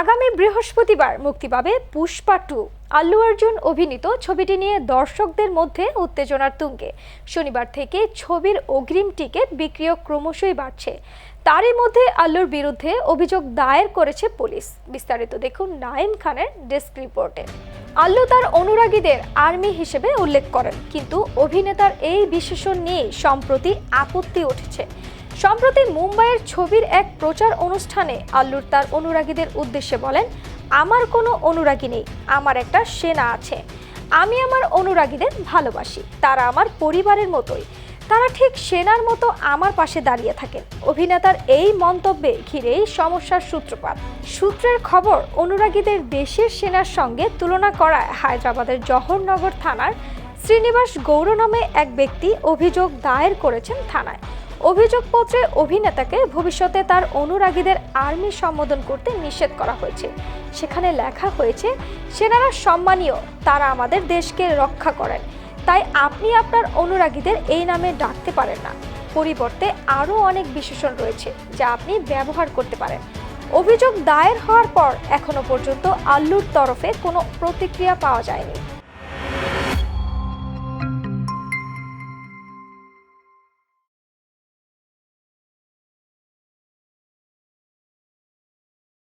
আগামী বৃহস্পতিবার মুক্তি পাবে পুষ্পা টু। আল্লু অর্জুন অভিনীত ছবিটি নিয়ে দর্শকদের মধ্যে উত্তেজনার তুঙ্গে। শনিবার থেকে ছবির অগ্রিম টিকিট বিক্রিও ক্রমশই বাড়ছে। তারই মধ্যে আল্লুর বিরুদ্ধে অভিযোগ দায়ের করেছে পুলিশ। বিস্তারিত দেখুন নাইম খানের ডেস্ক রিপোর্টে। আল্লু তার অনুরাগীদের আর্মি হিসেবে উল্লেখ করেন, কিন্তু অভিনেতার এই বিশেষণ নিয়ে সম্প্রতি আপত্তি উঠেছে। সম্প্রতি মুম্বাইয়ের ছবির এক প্রচার অনুষ্ঠানে আল্লুর তার অনুরাগীদের উদ্দেশ্যে বলেন, আমার কোনো অনুরাগী নেই, আমার একটা সেনা আছে। আমি আমার অনুরাগীদের ভালোবাসি, তারা আমার পরিবারের মতোই। তারা ঠিক সেনার মতো আমার পাশে দাঁড়িয়ে থাকেন। অভিনেতার এই মন্তব্যে ঘিরেই সমস্যার সূত্রপাত। সূত্রের খবর, অনুরাগীদের দেশের সেনার সঙ্গে তুলনা করায় হায়দ্রাবাদের জহরনগর থানার শ্রীনিবাস গৌর নামে এক ব্যক্তি অভিযোগ দায়ের করেছেন থানায়। অভিযোগপত্রে অভিনেতাকে ভবিষ্যতে তার অনুরাগীদের আর্মি সম্বোধন করতে নিষেধ করা হয়েছে। সেখানে লেখা হয়েছে, সেনারা সম্মানীয়, তারা আমাদের দেশকে রক্ষা করেন। তাই আপনি আপনার অনুরাগীদের এই নামে ডাকতে পারেন না। পরিবর্তে আরও অনেক বিশেষণ রয়েছে, যা আপনি ব্যবহার করতে পারেন। অভিযোগ দায়ের হওয়ার পর এখনও পর্যন্ত আল্লুর তরফে কোনো প্রতিক্রিয়া পাওয়া যায়নি।